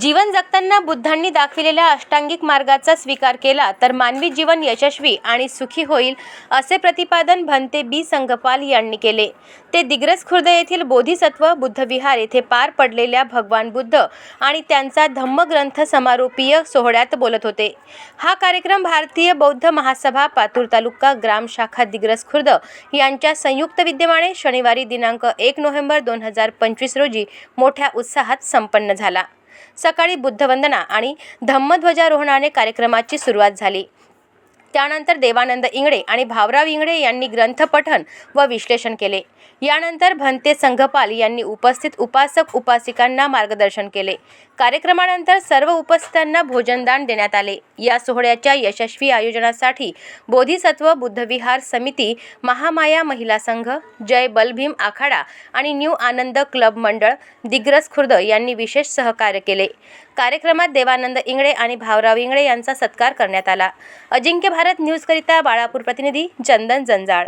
जीवन जगताना बुद्धांनी दाखविलेल्या अष्टांगिक मार्गाचा स्वीकार केला तर मानवी जीवन यशस्वी आणि सुखी होईल असे प्रतिपादन भंते बी. संगपाल यांनी केले. ते दिग्रस खुर्द येथील बोधिसत्व बुद्धविहार येथे पार पडलेल्या भगवान बुद्ध आणि त्यांचा धम्मग्रंथ समारोपीय सोहळ्यात बोलत होते. हा कार्यक्रम भारतीय बौद्ध महासभा पातूर तालुका ग्राम शाखा दिग्रस खुर्द यांच्या संयुक्त विद्यमाने शनिवारी दिनांक एक नोव्हेंबर दोन हजार पंचवीस रोजी मोठ्या उत्साहात संपन्न झाला. सकाळी बुद्धवंदना आणि धम्मध्वजारोहणाने कार्यक्रमाची सुरुवात झाली. त्यानंतर देवानंद इंगडे आणि भावराव इंगडे यांनी ग्रंथपठन व विश्लेषण केले. यानंतर भंते संघपाल यांनी उपस्थित उपासक उपासिकांना मार्गदर्शन केले. कार्यक्रमानंतर सर्व उपस्थितांना भोजनदान देण्यात आले. या सोहळ्याच्या यशस्वी आयोजनासाठी बोधिसत्व बुद्धविहार समिती महामाया महिला संघ जय बलभीम आखाडा आणि न्यू आनंद क्लब मंडळ दिग्रस खुर्द यांनी विशेष सहकार्य केले. कार्यक्रमात देवानंद इंगडे आणि भावराव इंगडे यांचा सत्कार करण्यात आला. अजिंक्य भारत न्यूजकरिता बाळापूर प्रतिनिधी चंदन जंजाळ